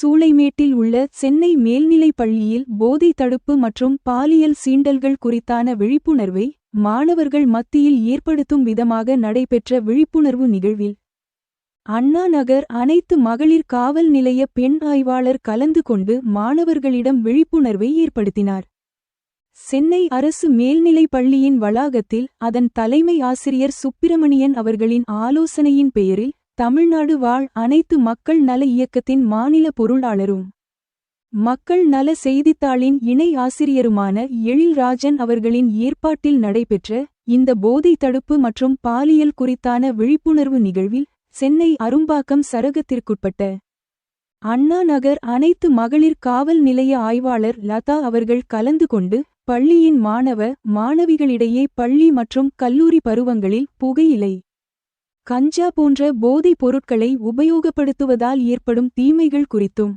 சூளைமேட்டில் உள்ள சென்னை மேல்நிலைப் பள்ளியில் போதை தடுப்பு மற்றும் பாலியல் சீண்டல்கள் குறித்தான விழிப்புணர்வை மாணவர்கள் மத்தியில் ஏற்படுத்தும் விதமாக நடைபெற்ற விழிப்புணர்வு நிகழ்வில் அண்ணா நகர் அனைத்து மகளிர் காவல் நிலைய பெண் ஆய்வாளர் கலந்து கொண்டு மாணவர்களிடம் விழிப்புணர்வை ஏற்படுத்தினார். சென்னை அரசு மேல்நிலைப் பள்ளியின் வளாகத்தில் அதன் தலைமை ஆசிரியர் சுப்பிரமணியன் அவர்களின் ஆலோசனையின் பெயரில் தமிழ்நாடு வாழ் அனைத்து மக்கள் நல இயக்கத்தின் மாநில பொருளாளரும். மக்கள் நல செய்தித்தாளின் இணை ஆசிரியருமான எழில்ராஜன் அவர்களின் ஏற்பாட்டில் நடைபெற்ற இந்த போதை தடுப்பு மற்றும் பாலியல் குறித்தான விழிப்புணர்வு நிகழ்வில் சென்னை அரும்பாக்கம் சரகத்திற்குட்பட்ட அண்ணா நகர் அனைத்து மகளிர் காவல் நிலைய ஆய்வாளர் லதா அவர்கள் கலந்து கொண்டு பள்ளியின் மாணவ மாணவிகளிடையே பள்ளி மற்றும் கல்லூரி பருவங்களில் புகையிலை கஞ்சா போன்ற போதைப் பொருட்களை உபயோகப்படுத்துவதால் ஏற்படும் தீமைகள் குறித்தும்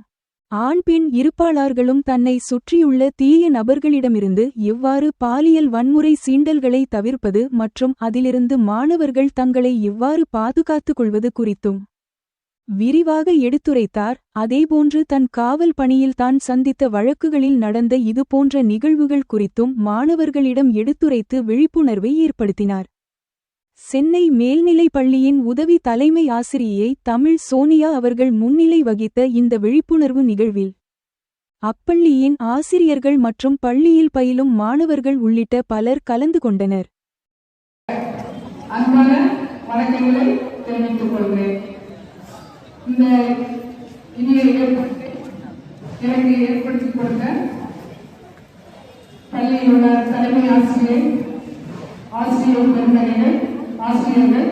ஆண் பெண் இருப்பாளர்களும் தன்னை சுற்றியுள்ள தீய நபர்களிடமிருந்து எவ்வாறு பாலியல் வன்முறை சீண்டல்களை தவிர்ப்பது மற்றும் அதிலிருந்து மாணவர்கள் தங்களை எவ்வாறு பாதுகாத்துக் கொள்வது குறித்தும் விரிவாக எடுத்துரைத்தார். அதேபோன்று தன் காவல் பணியில் தான் சந்தித்த வழக்குகளில் நடந்த இதுபோன்ற நிகழ்வுகள் குறித்தும் மாணவர்களிடம் எடுத்துரைத்து விழிப்புணர்வை ஏற்படுத்தினார். சென்னை மேல்நிலைப் பள்ளியின் உதவி தலைமை ஆசிரியை தமிழ் சோனியா அவர்கள் முன்னிலை வகித்த இந்த விழிப்புணர்வு நிகழ்வில் அப்பள்ளியின் ஆசிரியர்கள் மற்றும் பள்ளியில் பயிலும் மாணவர்கள் உள்ளிட்ட பலர் கலந்து கொண்டனர். எனக்கு ஏற்படுத்தி கொடுத்த பள்ளியில் உள்ள தலைமை ஆசிரியர் ஆசிரியர் பெருந்தகைகள் ஆசிரியர்கள்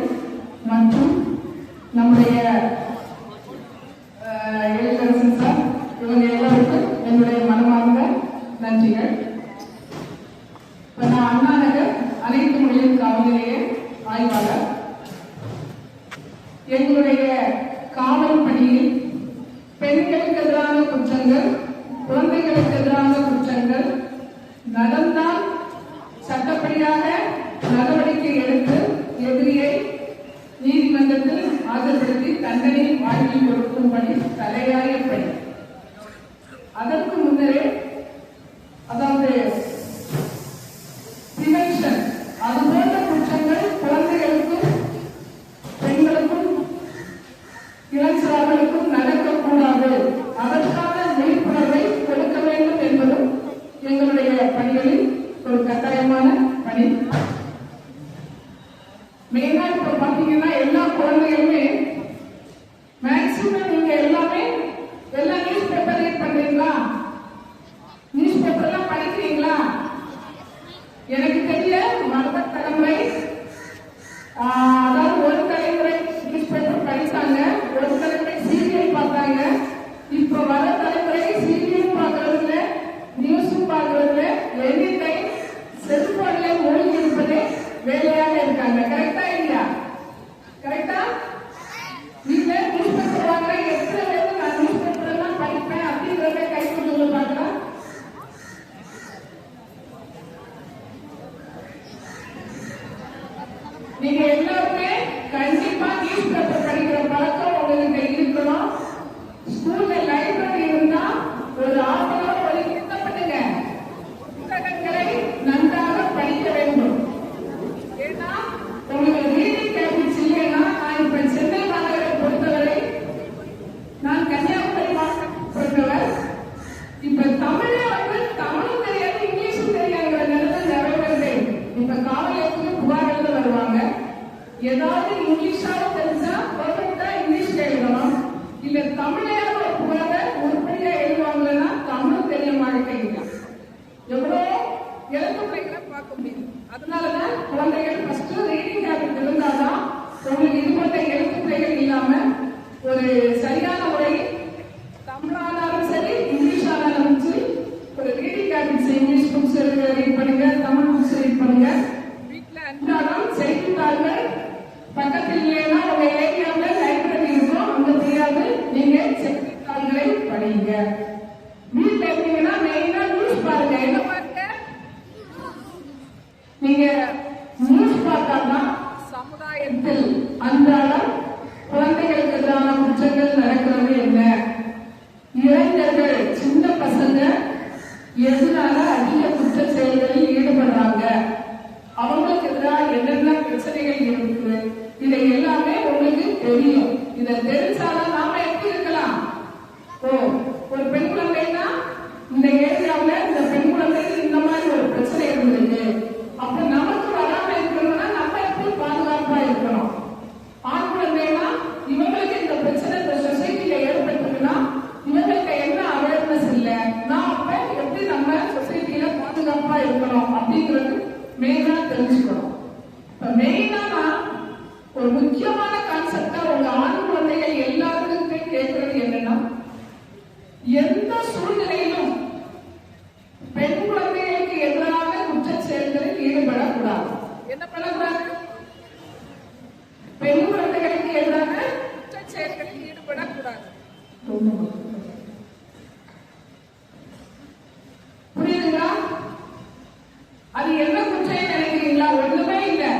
அது என்ன குற்றம் நினைக்கிறீங்களா ஒண்ணுமே இல்லை.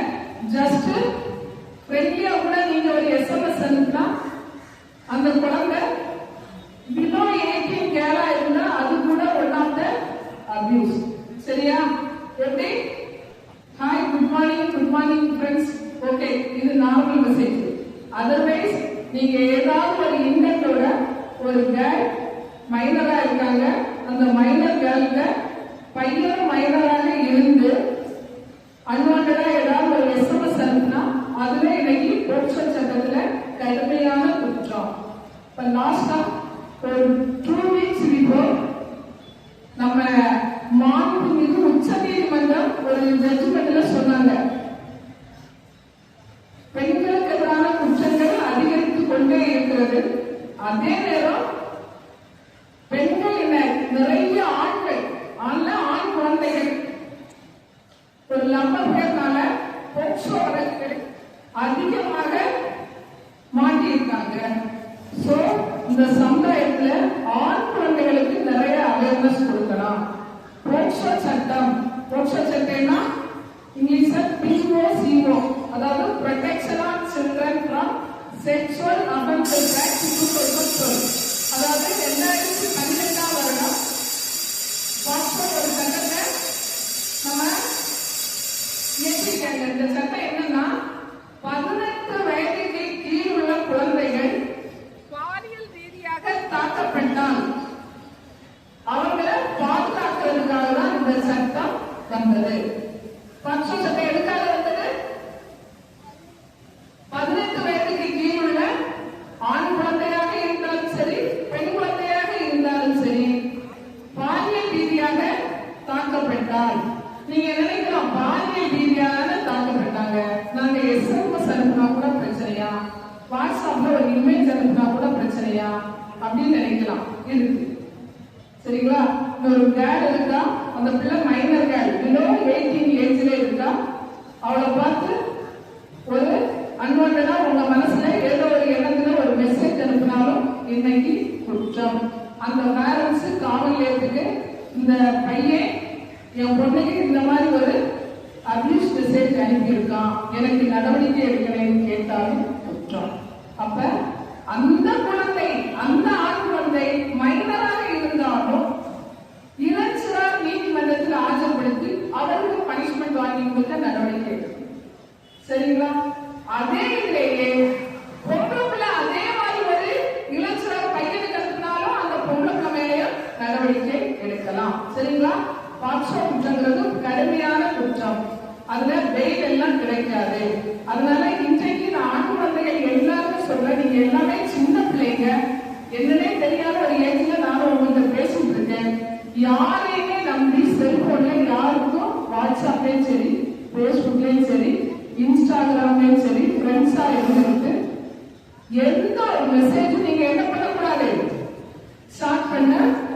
ஜஸ்ட் இப்போ லாஸ்டாக ஒரு டூ வீக்ஸ் இப்போ நம்ம மாண்புமிகு உச்ச நீதிமன்றம் ஒரு ஜட்ஜ்மெண்ட்டில் சொன்னாங்க. echelon children from sexual offenses act 2012 அதாவது 2012 வாட்ஸ்அப்ல ஒரு இமேஜ் அனுப்புனா கூட பிரச்சனையா? அப்படின்னு நினைக்கலாம். இருக்கு. சரிங்களா? ஒரு கேர்ள் இருக்கா? அந்த பிள்ளை மைனர் கேர்ள் பிலோ எயிட்டீன் ஏஜ்ல இருக்கா? அவளை பார்த்து ஒரு அன்வான்டா உங்க மனசுல ஏதோ ஒரு இடத்துல ஒரு மெசேஜ் அனுப்பினாலும் இன்னைக்கு குற்றம். அந்த பேரண்ட்ஸ் காவல் ஏற்றுக்கு இந்த பையன் என் பொண்ணுக்கு இந்த மாதிரி ஒரு அபியூஸ் மெசேஜ் அனுப்பியிருக்கான். எனக்கு நடவடிக்கை எடுக்கணும்னு கேட்டாலும் குற்றம். அப்ப அந்த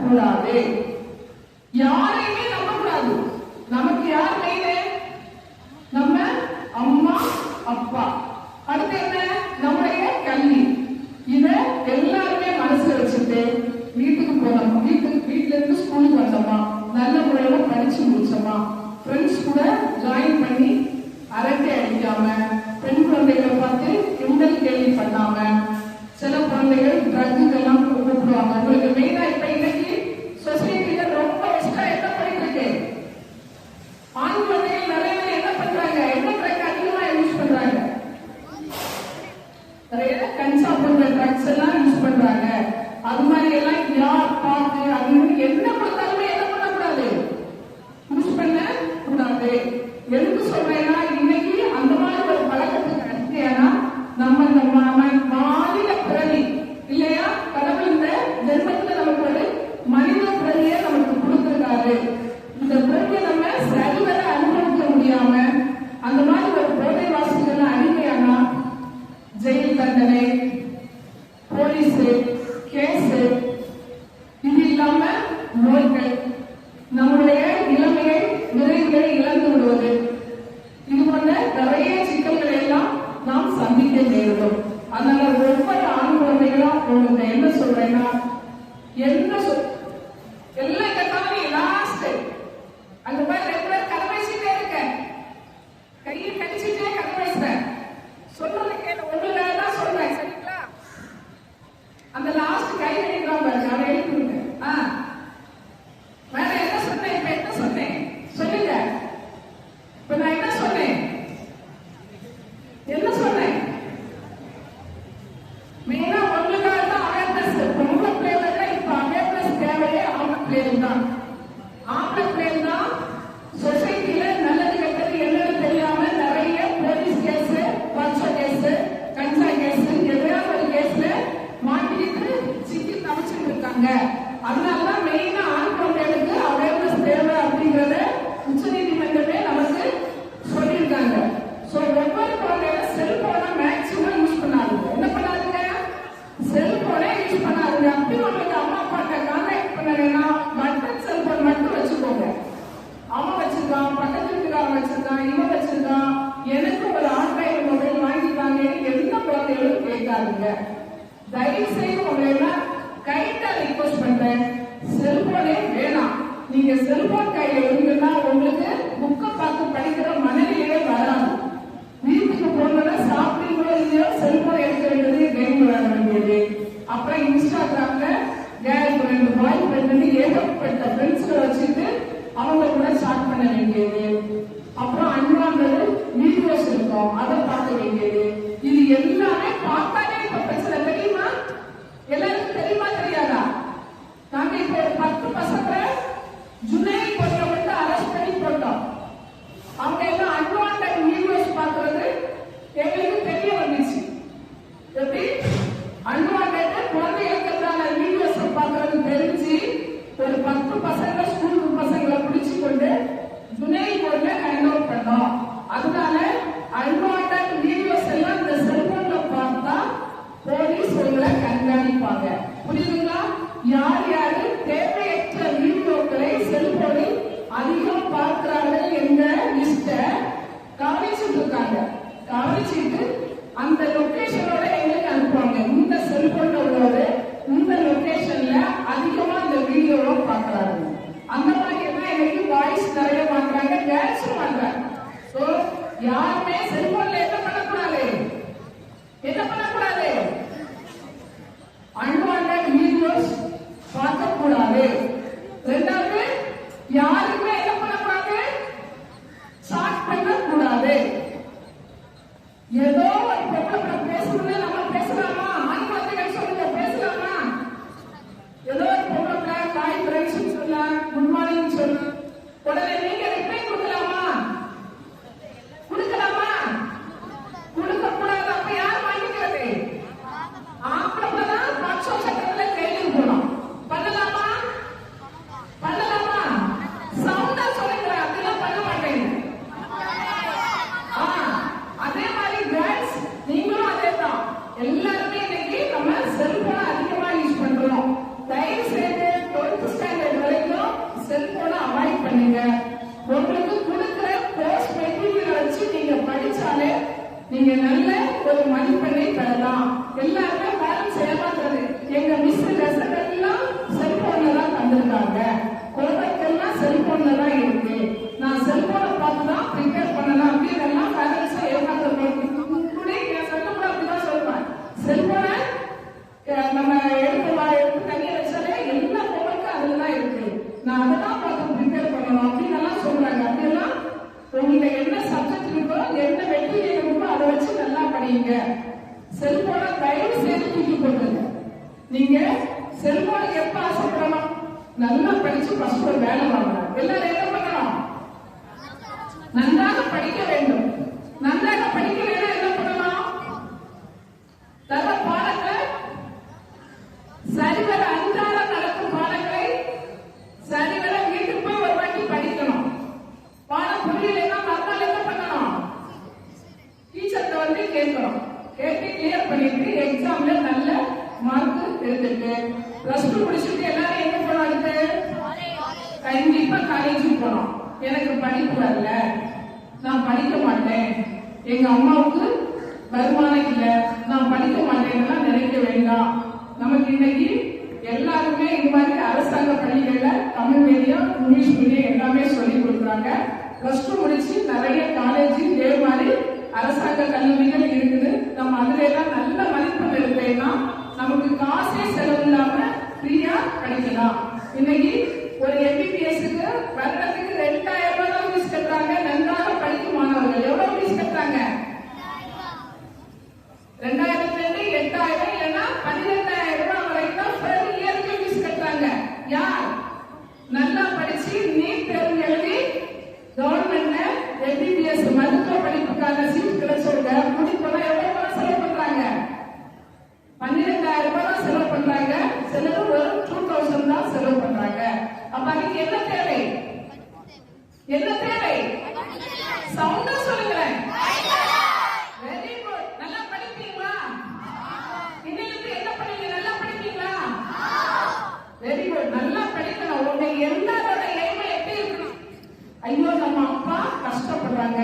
கூடாது. யாரையுமே நம்ம ட்ரக்ஸ் எல்லாம் யூஸ் பண்றாங்க. அது மாதிரி எல்லாம் யார் பார்த்து அப்படின்னு என்ன நிறைய சிக்கல்களை எல்லாம் நாம் சந்திக்க நேரிடும். அதனால ஒவ்வொரு ஆண் குழந்தைகளும் உங்களுக்கு என்ன சொல்றேன்னா என்ன சொல் பிள்ளைகள் தான். ஆம்பளை பிள்ளைகள் தான் சொசைட்டியில Спасибо. यार मैं सही बोल 对啊，慢慢 சொல்லி கேட்கணும். கேட்டு கிளியர் பண்ணிட்டு எக்ஸாம்ல நல்ல மார்க் எடுத்துட்டு. பிளஸ் டூ முடிச்சுட்டு எல்லாரும் எங்க போனோம் அடுத்து? கண்டிப்பா காலேஜுக்கு போனோம் எனக்கு படிப்பு வரல. நான் படிக்க மாட்டேன். எங்க அம்மாவுக்கு வருமானம் இல்லை. நான் படிக்க மாட்டேன்னா நினைக்க வேண்டாம். நமக்கு இன்னைக்கு எல்லாருமே இந்த மாதிரி அரசாங்க பள்ளிகள்ல தமிழ் மீடியம் இங்கிலீஷ் மீடியம் எல்லாமே சொல்லி கொடுக்குறாங்க. பிளஸ் டூ முடிச்சு நிறைய காலேஜ் இதே மாதிரி அரசாங்க கல்லூரிகள் இருக்குது. நம்ம அதுல எல்லாம் நல்ல மதிப்பு எடுத்தேன்னா நமக்கு காசே செலவு இல்லாம ஃப்ரீயா படிக்கலாம். இன்னைக்கு ஒரு எம்பிபிஎஸ்க்கு வருடத்துக்கு ரெண்டு எந்த லைஃப்ல எப்படி இருக்கணும்? ஐயோ நம்ம அப்பா கஷ்டப்படுறாங்க.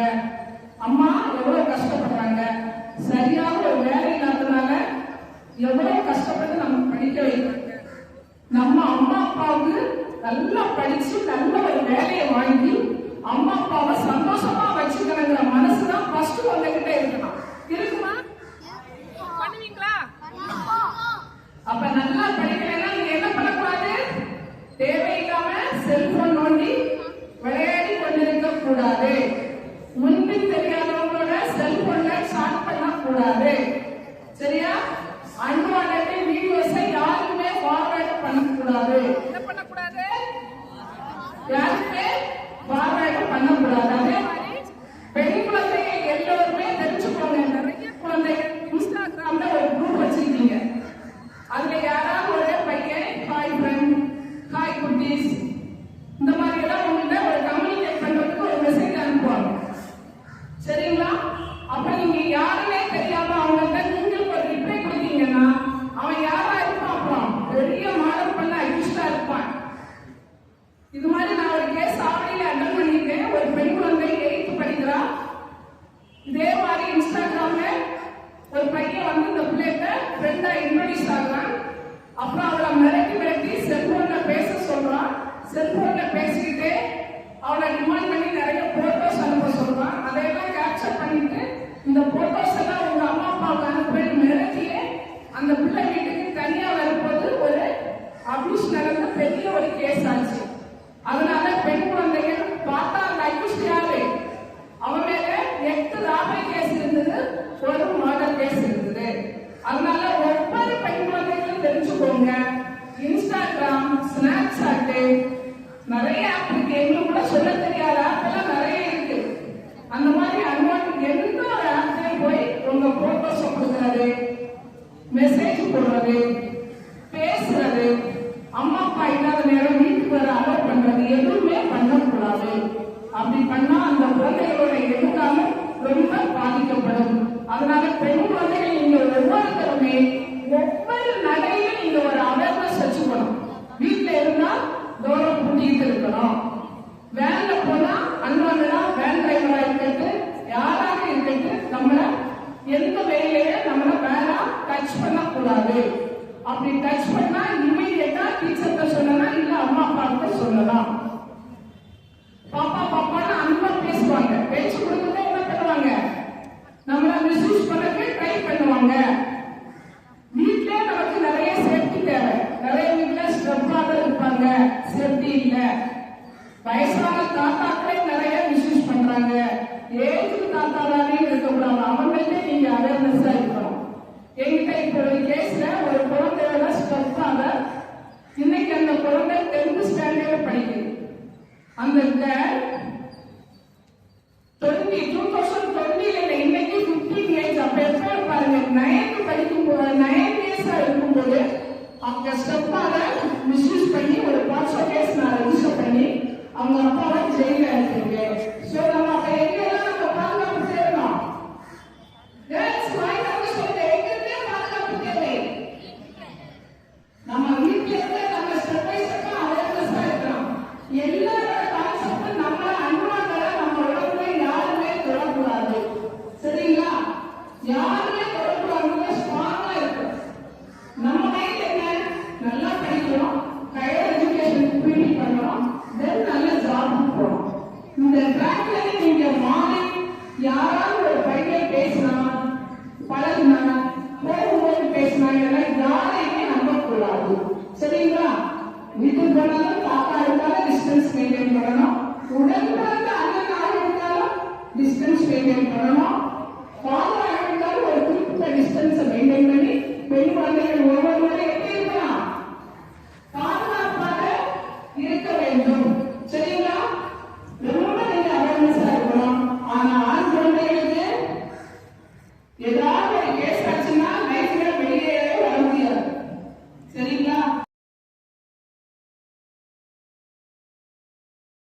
Gracias. இதே மாதிரி இன்ஸ்டாகிராம்ல ஒரு பையன் வந்து இந்த பிள்ளைகிட்ட ஃப்ரெண்டா இன்ட்ரோடியூஸ் ஆகிறான். அப்புறம் அவளை மிரட்டி மிரட்டி செல்போன்ல பேச சொல்றான். செல்போன்ல பேசிக்கிட்டே அவளை டிமாண்ட் பண்ணி நிறைய போட்டோஸ் அனுப்ப சொல்றான். அதையெல்லாம் கேப்சர் பண்ணிட்டு இந்த போட்டோஸ் எல்லாம் உங்க அம்மா அப்பாவுக்கு அனுப்பி மிரட்டியே அந்த பிள்ளைக்கு போது அவங்க ஸ்டெப்பால மிஸ்யூஸ் பண்ணி ஒரு பாக்ஸோ கேஸ் நான் ரிஜிஸ்டர் பண்ணி அவங்க அப்பாவை ஜெயில அனுப்புங்க ஸோ பண்ணணும். உடன் பிறந்த அண்ணன் ஆள் இருந்தாலும் டிஸ்டன்ஸ் மெயின்டைன் பண்ணணும்.